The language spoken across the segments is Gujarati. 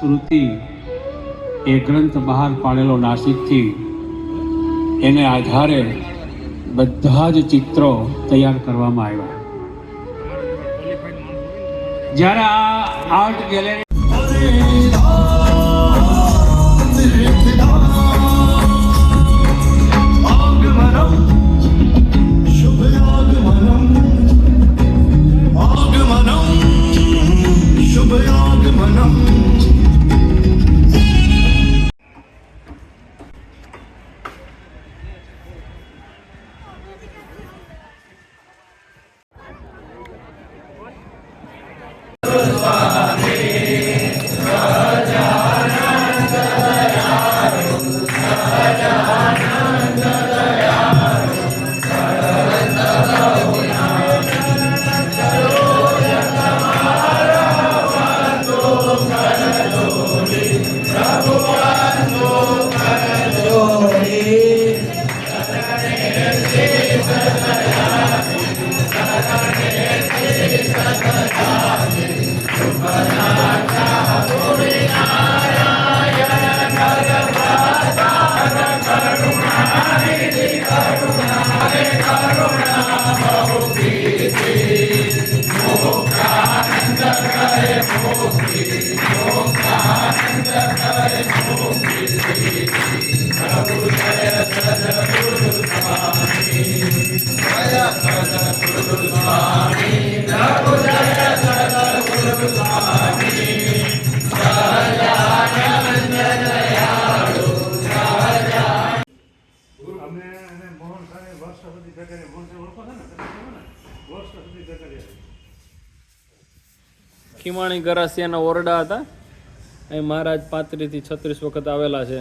સ્મૃતિ એ ગ્રંથ બહાર પાડેલો નાસિકથી એને આધારે બધા જ ચિત્રો તૈયાર કરવામાં આવ્યા. જ્યારે આ આર્ટ ગેલેરી ખીમાણી ગરાસિયાના ઓરડા હતા. એ મહારાજ પાંત્રીસથી છત્રીસ વખત આવેલા છે.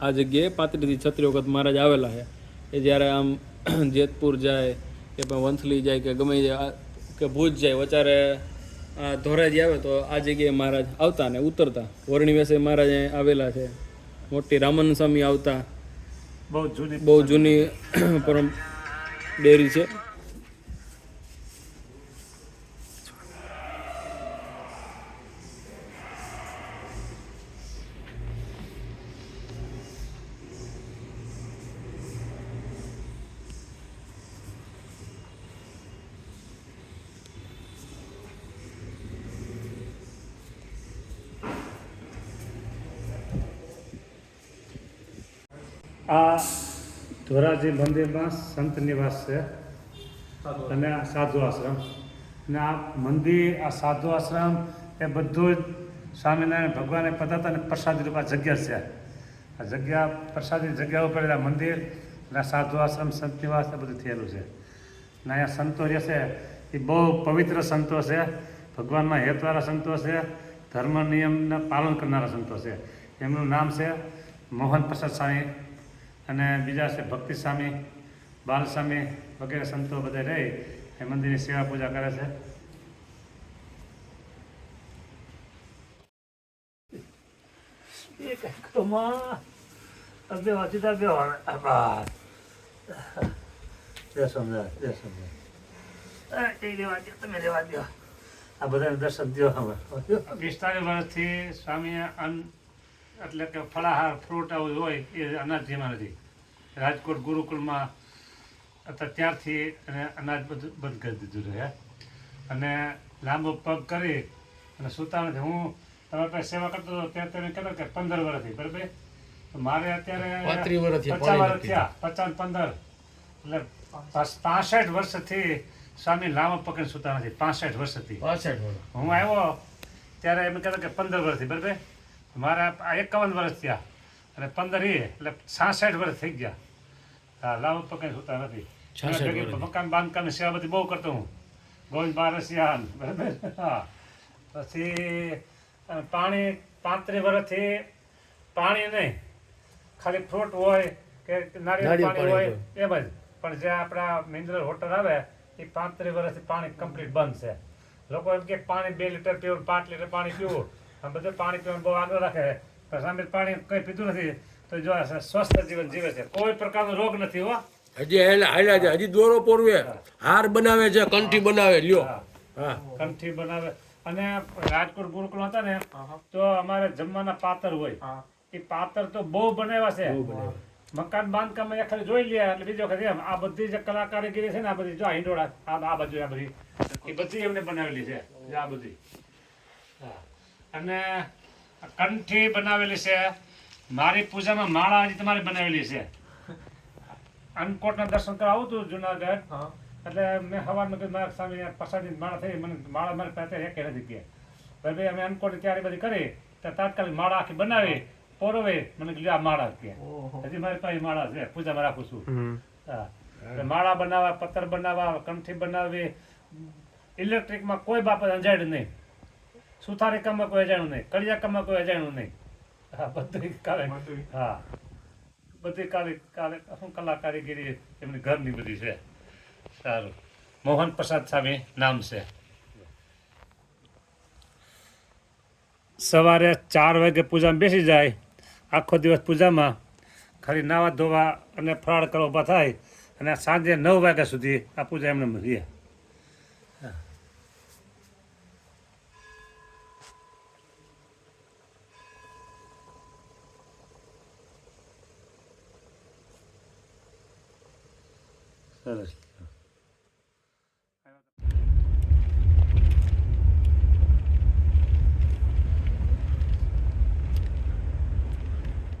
આ જગ્યાએ પાંત્રીસથી છત્રીસ વખત મહારાજ આવેલા છે. એ જ્યારે આમ જેતપુર જાય કે પણ વંથલી જાય કે ગમે કે ભુજ જાય વચારે આ ધોરાજી આવે તો આ જગ્યાએ મહારાજ આવતા ને ઉતરતા. વરણી વેસે મહારાજ આવેલા છે. મોટી રામન સ્વામી આવતા. બહુ જૂની બહુ જૂની પરમ ડેરી છે. આ ધોરાજી મંદિરમાં સંત નિવાસ છે. અને આ સાધુ આશ્રમ. અને આ મંદિર આ સાધુ આશ્રમ એ બધું જ સ્વામિનારાયણ ભગવાને પધારતા અને પ્રસાદી રૂપા જગ્યા છે. આ જગ્યા પ્રસાદી જગ્યા ઉપર આ મંદિર અને આ સાધુ આશ્રમ સંત નિવાસ એ બધું થયેલું છે. અને અહીંયા સંતો રહે છે એ બહુ પવિત્ર સંતો છે. ભગવાનના હેતવાળા સંતો છે. ધર્મ નિયમના પાલન કરનારા સંતો છે. એમનું નામ છે મોહન પ્રસાદ સ્વામી અને બીજા છે ભક્તિ સ્વામી બાલસ્વામી વગેરે સંતો બધા રહી એ મંદિરની સેવા પૂજા કરે છે. આ બધાને દર્શન દો પિસ્તાળીસ વર્ષથી સ્વામી અન્ન એટલે કે ફળાહાર ફ્રૂટ આવું હોય એ અનાજ જેમાં નથી. રાજકોટ ગુરુકુળમાં હતા ત્યારથી એને અનાજ બધું બંધ કરી દીધું છે અને લાંબો પગ કરી અને સૂતા નથી હું તમારા પાસે સેવા કરતો હતો ત્યાં તમે કહેતા કે પંદર વર્ષથી બરાબર? તો મારે અત્યારે પચાસ વર્ષ થયા પચાસ પંદર. એટલે પાસ- પાસઠ વર્ષથી સ્વામી લાંબો પકડીને સૂતા નથી પાસઠ વર્ષથી હું આવ્યો ત્યારે એમ કહેતા કે પંદર વર્ષથી બરાબર? મારા એકાવન વર્ષ થયા. અને પંદર એ એટલે છાસઠ વર્ષ થઈ ગયા. હા લાંબો કંઈ સુતા નથી. મકાન બાંધકામની સેવા બધી બહુ કરતો હું. ગોવિંદ બારસિયાન બરાબર? હા. પછી પાણી પાંત્રીસ વર્ષથી પાણી નહીં. ખાલી ફ્રૂટ હોય કે નારિયેળ પાણી હોય એમ જ પણ જે આપણા મિનરલ હોટલ આવે એ પાંત્રીસ વર્ષથી પાણી કમ્પ્લીટ બંધ છે. લોકો એમ કે પાણી બે લીટર પીવું પાંચ લીટર પાણી પીવું. બધું પાણી પીવાનું બહુ આગળ રાખે. સામે પાણી કંઈ પીતું નથી તો જો સ્વસ્થ જીવન જીવે છે. કોઈ પ્રકારનો રોગ નથી હો. હજી હેલા હેલા છે. હજી દોરો પોરવે. હાર બનાવે છે કંઠી બનાવે. લ્યો. હા. કંઠી બનાવે. અને રાજકોટ ગુરુકુળ હતા ને તો અમારે જમવાના પાતર હોય. એ પાતર તો બહુ બનાવ્યા છે. મકાન બાંધકામ અહીંયા ખાલી જોઈ લે એટલે બીજો વખત એમ આ બધી જે કલાકારીગીરી છે ને આ બધી જો હિંડોળા આ આ બાજુ આ બધી. એ બધી એમને બનાવેલી છે. આ બધી. હા. અને કંઠી બનાવેલી છે. મારી પૂજામાં માળા હજી તમારી બનાવેલી છે. અનકોટના દર્શન કરવા આવું હતું જુનાગઢ. એટલે મેં સવારમાં કીધું મારા સામે પ્રસાદી માળા થઈ. મને માળા મારી પાસે એક નથી કે ભાઈ અમે અનકોટ તૈયારી બધી કરી. તો તાત્કાલિક માળા આખી બનાવી. પોરવે મને કીધું આ માળા કે હજી મારી પાસે માળા છે. પૂજામાં રાખું છું. હા. એટલે માળા બનાવવા પથ્થર બનાવવા કંઠી બનાવવી. ઇલેક્ટ્રિકમાં કોઈ બાબત અંજાડ નહીં. સુથારી કામમાં કોઈ અજાણું નહીં કડિયા કામમાં કોઈ અજાણું નહીં. હા બધું કાલે હા. બધી કાલે કાલે શું કલાકારીગીરી એમની ઘરની બધી છે. સારું. મોહન પ્રસાદ સ્વામી નામ છે. સવારે ચાર વાગે પૂજામાં બેસી જાય. આખો દિવસ પૂજામાં ખાલી નાવા ધોવા અને ફરાળ કરવા ઊભા થાય અને સાંજે નવ વાગ્યા સુધી આ પૂજા એમને રહે. સરસ.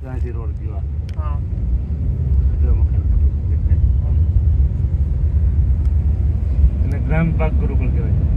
ગાંધી રોડ ગયો દેખાય. અને ગ્રામ પાક ગુરુકુળ કહેવાય.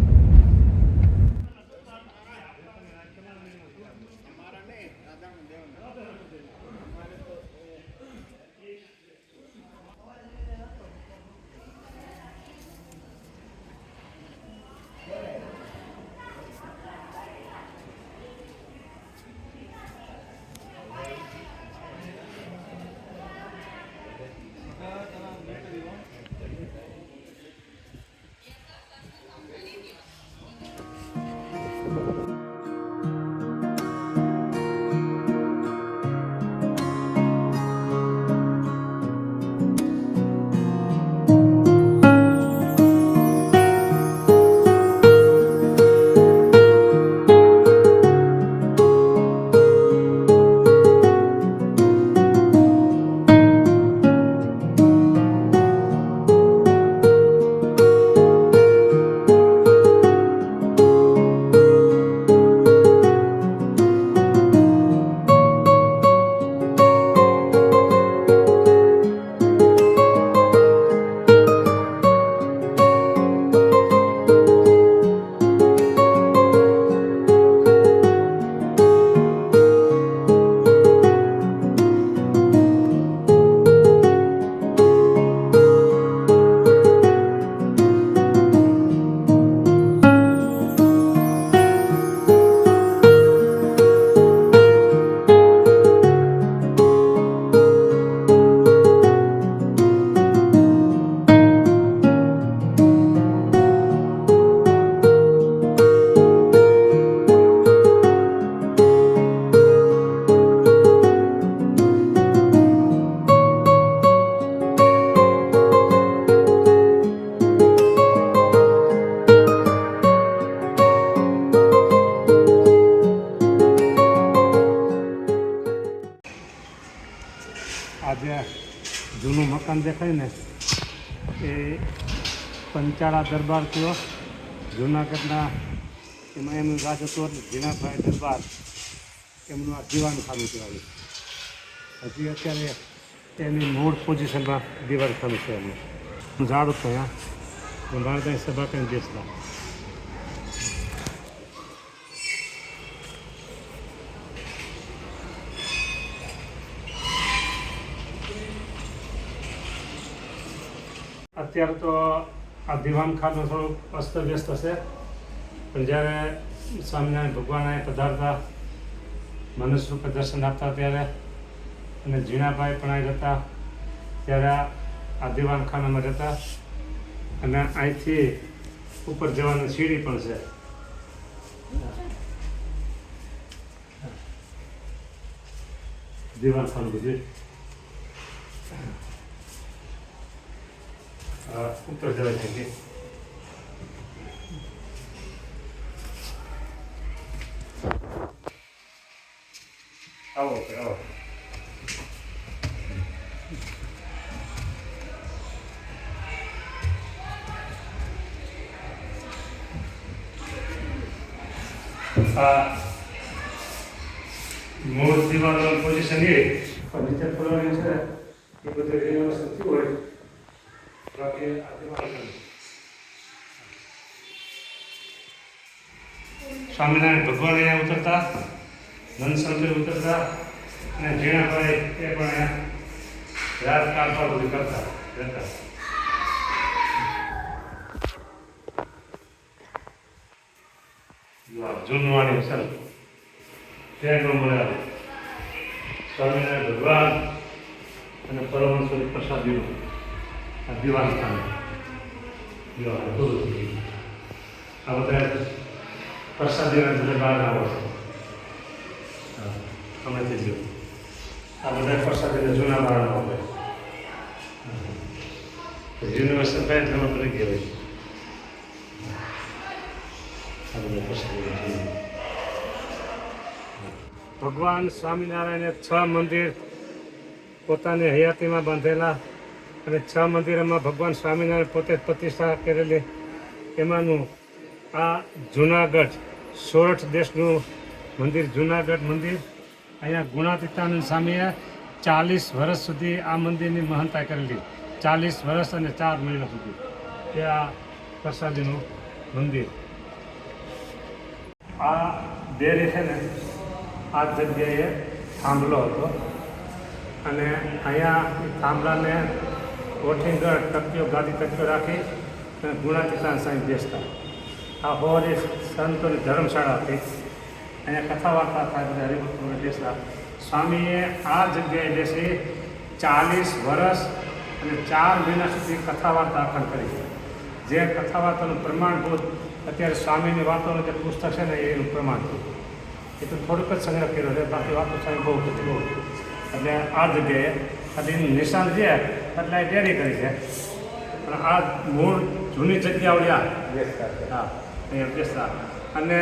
મકાન દેખાય ને એ પંચાળા દરબાર થયો. જૂનાગઢના એમાં એમનું રાજ હતું ઝીણાભાઈ દરબાર એમનું આ દીવાનખાનું કહેવાયું હજી અત્યારે એની મૂળ પોઝિશનમાં દીવાનખાનું છે એમનું. હું ઝાડ થયા અહીંયા મારે સભા કરીને બેસતા. અત્યારે તો આ દિવાનખાનું થોડુંક અસ્તવ્યસ્ત હશે. પણ જ્યારે સ્વામિનારાયણ ભગવાન અહીં પધારતા મનુષ્ય રૂપે દર્શન આપતા ત્યારે અને ઝીણાભાઈ પણ અહીં રહેતા, ત્યારે આ દિવાનખાનામાં રહેતા. અને અહીંથી ઉપર જવાની સીડી પણ છે. દિવાનખાનું બધું. હા, ઉત્તર જવાય છે કે આવો કે આવો આ મૂળ દિવાલનું પોઝિશન એ ફર્નિચર ખોલવાની છે એ બધું રિનોવેશન થયું હોય બાકી આ દિવાલ નથી. સ્વામિનારાયણ ભગવાન અહીંયા ઉતરતા નંદશંકર ઉતરતા અને ઝીણાભાઈ એ પણ રાત કાપા બધું કરતા રહેતા. જૂનવાણી સર ત્યાં ન મળ્યા સ્વામિનારાયણ ભગવાન અને પરમહંસોની પ્રસાદીનું દિવાન સ્થાન દિવાન હતું. આ બધા પ્રસાદીના બધા બહાર આવો છો હમણાંથી જ આ બધા પ્રસાદીના જૂના બહાર આવે યુનિવર્સિટી પાસે તમે કરી ગયા આ બધા પ્રસાદીના જૂના ભગવાન સ્વામિનારાયણે છ મંદિર પોતાની હયાતીમાં બાંધેલા અને છ મંદિરોમાં ભગવાન સ્વામિનારાયણ પોતે પ્રતિષ્ઠા કરેલી. એમાંનું આ જુનાગઢ, સોરઠ દેશનું મંદિર, જુનાગઢ મંદિર. અહીંયા ગુણાતીતાનંદ સ્વામીએ ચાલીસ વર્ષ સુધી આ મંદિરની મહાનતા કરેલી. ચાલીસ વર્ષ અને ચાર મહિના સુધી એ આ પ્રસાદીનું મંદિર. આ ડેરી છે ને, આ જગ્યાએ થાંભલો હતો. અને અહીંયા થાંભલાને કોઠીંગર ટકીઓ ગાદી ટકીઓ રાખી અને ગુણાતીતાન સાહેબ બેસતા. આ હોવાની સંતોની ધર્મશાળા હતી. અહીંયા કથા વાર્તા થાય બધા હરિભક્તોને બેસતા. સ્વામીએ આ જગ્યાએ બેસી ચાલીસ વર્ષ અને ચાર મહિના સુધી કથા વાર્તા અખંડ કરી. જે કથા વાર્તાનું પ્રમાણભૂત અત્યારે સ્વામીની વાતોનું જે પુસ્તક છે ને એનું પ્રમાણ છે. એ તો થોડુંક જ સંગ્રહ કર્યો છે. બાકી વાતો સાહેબ બહુ બહુ. એટલે આ જગ્યાએ એટલે નિશાન છે. એટલે ડેરી કરી છે. પણ આ મૂળ જૂની જગ્યા આવડી આ હા અહીંયા બેસતા અને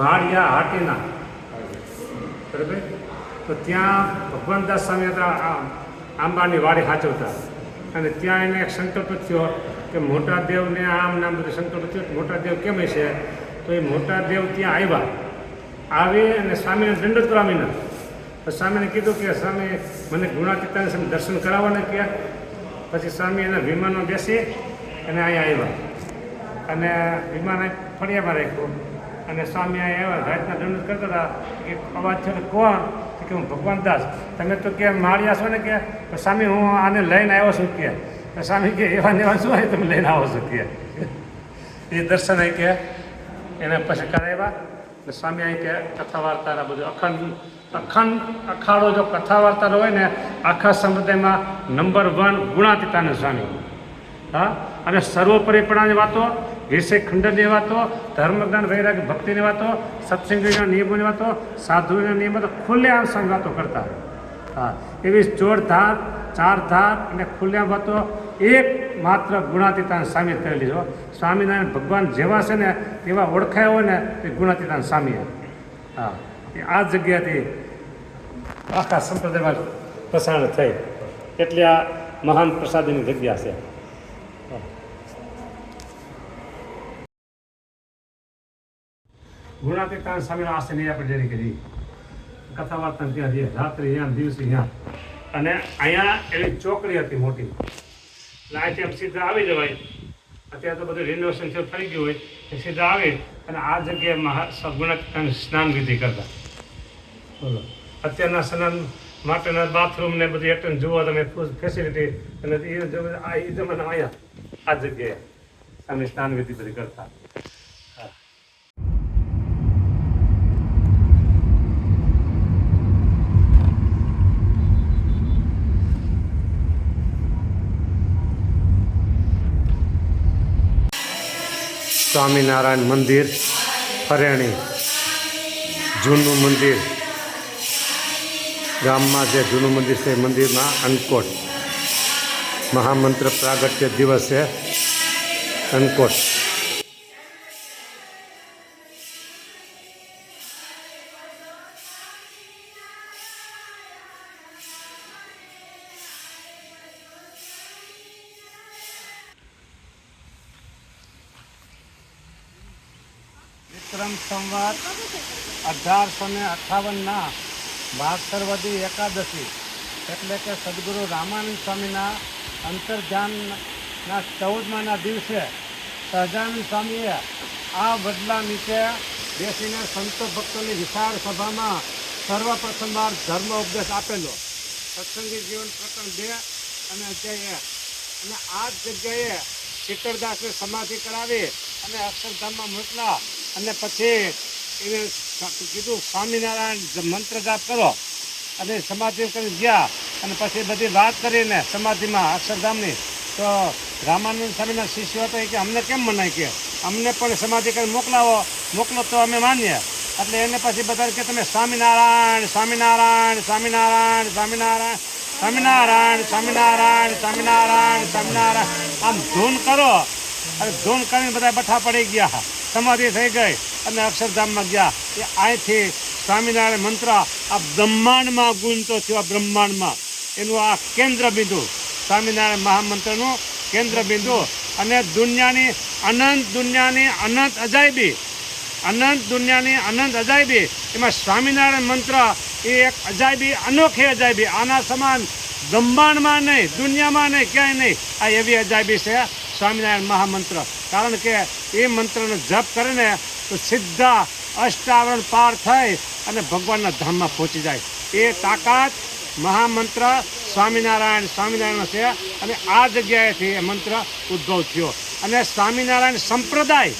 માળિયા હાટીના. બરાબર? તો ત્યાં ભગવાનદાસ સ્વામી હતા આ આંબાની વાડી સાચવતા અને ત્યાં એને એક સંકલ્પ થયો કે મોટા દેવને આમ નામ બધું સંકલ્પ થયો મોટા દેવ કેમ છે તો એ મોટા દેવ ત્યાં આવ્યા. આવી અને સ્વામીને દંડોત સ્વામીને કીધું કે સ્વામી, મને ગુણાતીતાને સામે દર્શન કરાવવાને કહ્યા પછી સ્વામી એના વિમાનમાં બેસી અને અહીંયા આવ્યા. અને વિમાન ફળિયામાં રાખ્યું. અને સ્વામી અહીંયા આવ્યા. રાતના દંડ કરતા હતા. કે અવાજ થયો કોણ? કે, હું ભગવાન દાસ. તમે તો કે માળિયા છો ને કે? સ્વામી, હું આને લઈને આવ્યો છું કે. સ્વામી કે એવા નેવા શું હોય? તમે લઈને આવો છો કે. એ દર્શન આવી કે, એને પછી કરાવ્યા. સ્વામી અહીં કે કથા વાર્તા બધું અખંડ અખંડ અખાડો જો કથા વાર્તાનો હોય ને આખા સંપ્રદાયમાં નંબર વન ગુણાતીતાને સ્વામી હા? અને સર્વોપરીપણાની વાતો, વિષય ખંડનની વાતો ધર્મજ્ઞાન વૈરાગ, ભક્તિની વાતો, સત્સંગીના નિયમોની વાતો સાધુના નિયમો તો ખુલ્લેઆમ સંગાતો કરતા. હા. એવી જોરધાર, ચારધાર ચાર ધાર અને ખુલ્લેઆમ વાતો એક માત્ર ગુણાતીતાને સામે કરેલી છો. સ્વામિનારાયણ ભગવાન જેવા છે ને એવા ઓળખાય હોય ને એ ગુણાતીતાને સામે હા. એ આ જગ્યાથી આખા સંપ્રદાયમાં પ્રસારણ થઈ. એટલે આ મહાન પ્રસાદીની જગ્યા છે. ગુણાતીતાન સ્વામીના આશ્રય આપણે ડેરી કરી કથા વાર્તા ત્યાં જઈએ રાત્રે અહીંયા, દિવસે અહીંયા. અને અહીંયા એવી ચોકડી હતી મોટી. અહીંથી આમ સીધા આવી જવાય. અત્યારે તો બધું રિનોવેશન થઈ ગયું હોય. એ સીધા આવે અને આ જગ્યાએ મહા ગુણાતીતાન સ્નાન વિધિ કરતા. અત્યારના સ્નાન માટેના બાથરૂમ ને બધી એટન જુઓ તમે ફેસિલિટી અને એ જમાના અહીંયા આ જગ્યાએ. અમે સ્નાન વિધિ બધી કરતા. સ્વામિનારાયણ મંદિર ફરેણી જૂનું મંદિર. ગામમાં જે જૂનું મંદિર છે, એ મંદિરમાં અન્નકોટ. મહામંત્ર પ્રાગટ્ય દિવસ છે અનકોટ વિક્રમ સંવત અઢારસો ને અઠાવનના ભાસ્કરવદી એકાદશી એટલે કે સદગુરુ રામાનંદ સ્વામીના અંતર્ધ્યાનના ચૌદમાના દિવસે સહજાનંદ સ્વામીએ આ વડલા નીચે બેસીને સંતો ભક્તોની વિશાળ સભામાં સર્વપ્રથમવાર ધર્મ ઉપદેશ આપેલો સત્સંગી જીવન પ્રકરણ બે અને અધ્યાય. અને આ જ જગ્યાએ ચિત્તરદાસને સમાધિ કરાવી અને અક્ષરધામમાં મોકલા અને પછી એને કીધું, સ્વામિનારાયણ મંત્ર જાપ કરો. અને સમાધિ કરી ગયા. અને પછી બધી વાત કરીને સમાધિમાં અક્ષરધામની તો રામાનંદ સ્વામીના શિષ્યો હતા કે, અમને કેમ મનાય કે? અમને પણ સમાધિ કરી મોકલાવો. મોકલો તો અમે માનીએ. એટલે એને પછી બધા કે, તમે સ્વામિનારાયણ સ્વામિનારાયણ સ્વામિનારાયણ સ્વામિનારાયણ સ્વામિનારાયણ સ્વામિનારાયણ સ્વામિનારાયણ સ્વામિનારાયણ. આમ ધૂન કરો. અને ધૂન કરીને બધા બઠા પડી ગયા. સમાધિ થઈ ગઈ અને અક્ષરધામમાં ગયા. એ અહીંથી સ્વામિનારાયણ મંત્ર આ બ્રહ્માંડમાં ગુંજતો થયો, આ બ્રહ્માંડમાં. એનું આ કેન્દ્ર બિંદુ સ્વામિનારાયણ મહામંત્રનું કેન્દ્ર બિંદુ અને દુનિયાની અનંત દુનિયાની અનંત અજાયબી, અનંત દુનિયાની અનંત અજાયબી, એમાં સ્વામિનારાયણ મંત્ર એ એક અજાયબી, અનોખી અજાયબી. આના સમાન બ્રહ્માંડમાં નહીં, દુનિયામાં નહીં, ક્યાંય નહીં. આ એવી અજાયબી છે સ્વામિનારાયણ મહામંત્ર. કારણ કે એ મંત્રનો જપ કરે ને તો સીધા અષ્ટાવરણ પાર થઈ અને ભગવાનના ધામમાં પહોંચી જાય. એ તાકાત મહામંત્ર સ્વામિનારાયણ સ્વામિનારાયણ છે અને આ જગ્યાએથી એ મંત્ર ઉદ્ભવ થયો. અને સ્વામિનારાયણ સંપ્રદાય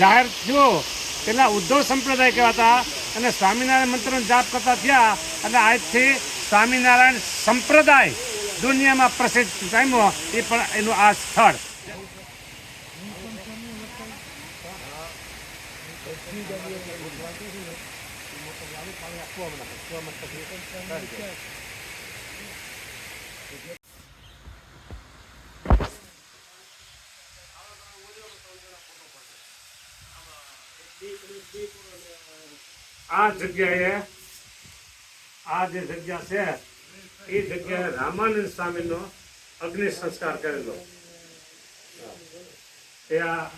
જાહેર થયો. પહેલાં ઉદ્ધવ સંપ્રદાય કહેવાતા અને સ્વામિનારાયણ મંત્રનો જાપ કરતા થયા અને આજથી સ્વામિનારાયણ સંપ્રદાય દુનિયામાં પ્રસિદ્ધ ટાઈમો એ પણ એનું આ સ્થળ. બીજી જગ્યાએ ગોઠવાતી છે મોટર ચાલુ પાણી આપવામાં નાખે કૂવામાં તકલીફ આ જગ્યાએ, આ જે જગ્યા છે, એ જગ્યાએ રામાનંદ સ્વામીનો અગ્નિ સંસ્કાર કરેલો. એ આ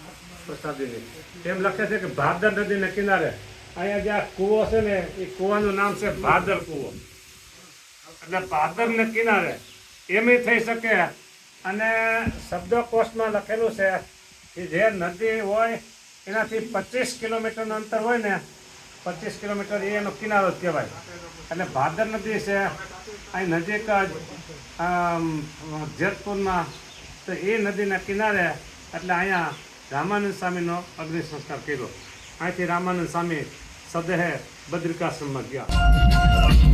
પ્રસાદીની એમ લખે છે કે ભાદર નદીના કિનારે અહીંયા જે આ કૂવો છે ને, એ કૂવાનું નામ છે ભાદર કૂવો. એટલે ભાદરના કિનારે એમ થઈ શકે. અને શબ્દકોશમાં લખેલું છે કે જે નદી હોય, એનાથી પચીસ કિલોમીટરનું અંતર હોય ને, પચીસ કિલોમીટર એ એનો કિનારો કહેવાય. એટલે ભાદર નદી છે અહીં નજીક જ જેતપુરમાં, તો એ નદીના કિનારે એટલે અહીંયા રામાનંદ સ્વામીનો અગ્નિ સંસ્કાર કર્યો. અહીંથી રામાનંદ સ્વામી સદેહે બદ્રિકાશ્રમમાં ગયા.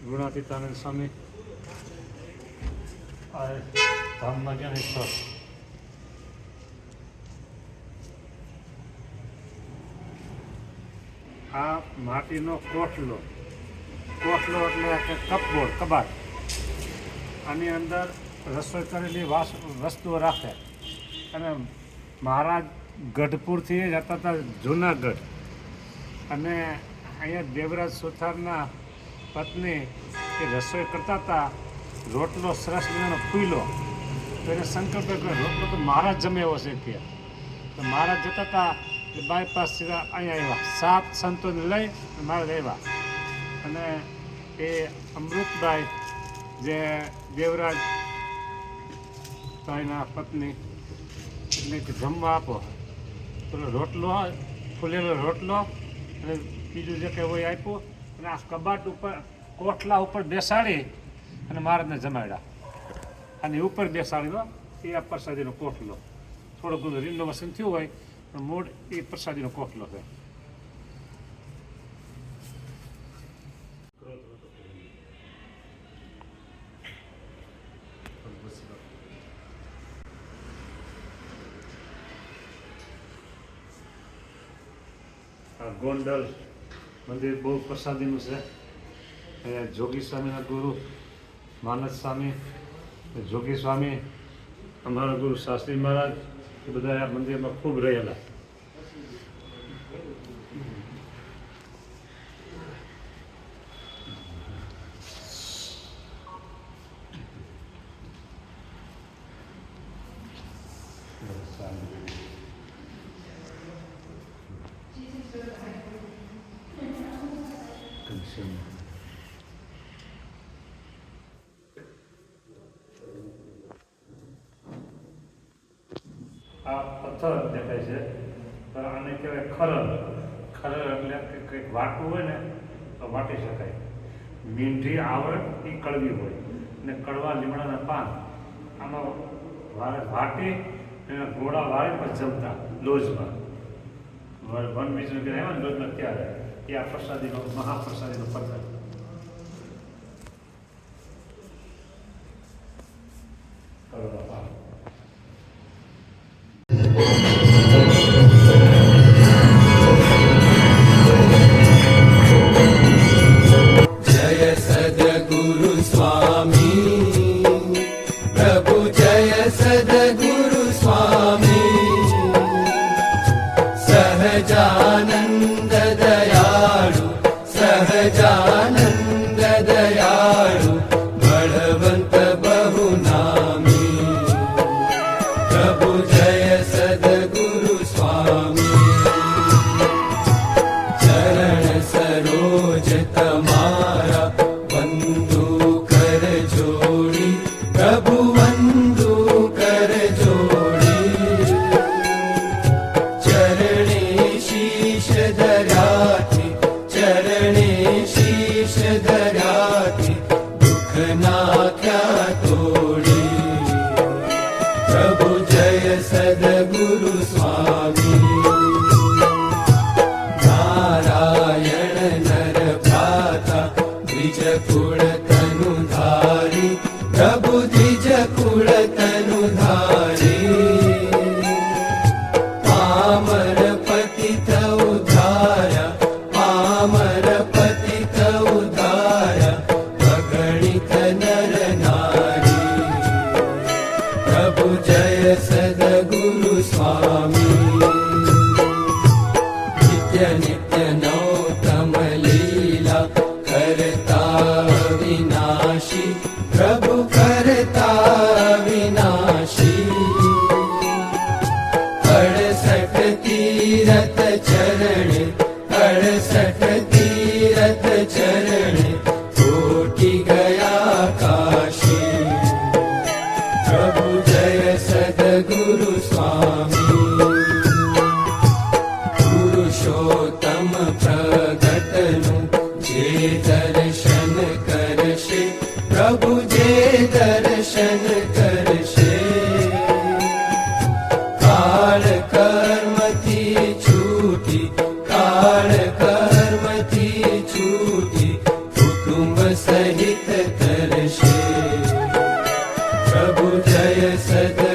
ગુણાતીતાનંદ સ્વામી આ ધામમાં ગયા ઈશ્વર આ માટીનો કોઠલો કોટલો એટલે કે કપબોર્ડ કબાટ આની અંદર રસોઈ કરેલી વાસ વસ્તુઓ રાખે અને મહારાજ ગઢપુરથી જતા હતા જુનાગઢ અને અહીંયા દેવરાજ સુથારના પત્ની એ રસોઈ કરતા હતા, રોટલો સરસ મજાનો ફૂલો તો એને સંકલ્પ કર્યો રોટલો તો મહારાજ જમે એવો છે કે. તો મહારાજ જતા હતા એ બાયપાસ સીધા અહીંયા આવ્યા. સાત સંતોને લઈ મહારાજ આવ્યા અને એ અમૃતભાઈ જે દેવરાજ ભાઈના પત્ની એટલે જમવા આપો. પેલો રોટલો, ફૂલેલો રોટલો અને બીજું જે કંઈ હોય આપ્યું અને આ કબાટ ઉપર, કોટલા ઉપર બેસાડી અને મહારાજને જમાડ્યા. અને ઉપર બેસાડ્યો, એ આ પ્રસાદીનો કોટલો. થોડું ઘણું રિનોવેશન થયું હોય, પણ મૂળ એ પ્રસાદીનો કોટલો છે. ગોંડલ મંદિર બહુ પ્રસાદીનું છે. અહીંયા જોગી સ્વામીના ગુરુ માનસ સ્વામી જોગી સ્વામી, અમારા ગુરુ શાસ્ત્રી મહારાજ, એ બધા મંદિરમાં ખૂબ રહેલા. આ પથ્થર દેખાય છે. તો આને કહેવાય ખરલ ખરલ એટલે કે કંઈક વાટવું હોય ને, તો વાટી શકાય. મીંઢી આવડ એ કડવી હોય. અને કડવા લીમડાના પાન. આમાં વાટી એના ગોળા વાળી પણ જમતા લોજમાં. વન બીજું કે આવ્યા ને લોજમાં ત્યારે એ આ પ્રસાદીનો, મહાપ્રસાદીનો પથ્થર सद